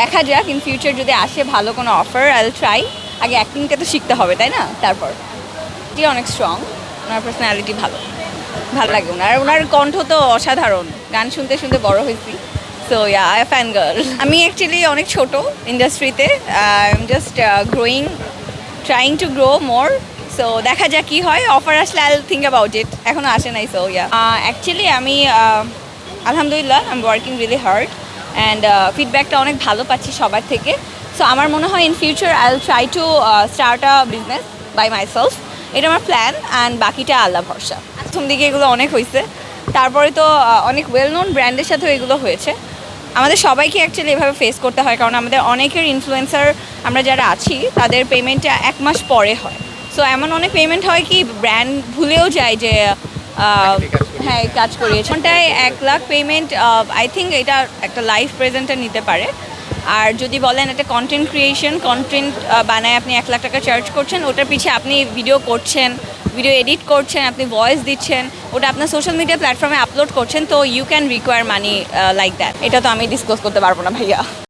দেখা যাক in future যদি আসে ভালো কোনো অফার আই ট্রাই আগে অ্যাক্টিংটা তো শিখতে হবে, তাই না? তারপর। কি অনেক স্ট্রং ওনার পার্সোনালিটি ভালো। ভালো লাগে ওনার। ওনার কণ্ঠ তো অসাধারণ। গান শুনতে শুনতে বড় হয়েছি। So ya I fan girl আমি অ্যাকচুয়ালি অনেক ছোট ইন্ডাস্ট্রিতে I am just growing trying to grow more so দেখা যাক কী হয়। অফার আসলে আই থিঙ্ক অ্যাবাউট ইট এখনও আসে নাই সো ইয়া অ্যাকচুয়ালি আমি আলহামদুলিল্লাহ I am working really hard and ফিডব্যাকটা অনেক ভালো পাচ্ছি সবার থেকে। সো আমার মনে হয় in future I will try to start a business by myself এটা আমার প্ল্যান অ্যান্ড বাকিটা আল্লাহ ভরসা। প্রথম দিকে এগুলো অনেক হয়েছে তারপরে তো অনেক ওয়েল নোন ব্র্যান্ডের সাথেও এগুলো হয়েছে। আমাদের সবাইকে অ্যাকচুয়ালি এভাবে ফেস করতে হয় কারণ আমাদের অনেকের ইনফ্লুয়েন্সার আমরা যারা আছি, তাদের পেমেন্টটা এক মাস পরে হয়। সো এমন অনেক পেমেন্ট হয় কি ব্র্যান্ড ভুলেও যায় যে হ্যাঁ কাজ করিয়েছে। ওটায় এক লাখ পেমেন্ট আই থিঙ্ক এটা একটা লাইফ প্রেজেন্টার নিতে পারে। আর যদি বলেন একটা কন্টেন্ট ক্রিয়েশন কন্টেন্ট বানায় আপনি এক লাখ টাকা চার্জ করছেন ওটার পিছে আপনি ভিডিও করছেন ভিডিও এডিট করছেন আপনি ভয়েস দিচ্ছেন ওটা আপনার সোশ্যাল মিডিয়া প্ল্যাটফর্মে আপলোড করছেন তো you can require money like that এটা তো আমি ডিসকাস করতে পারব না ভাইয়া।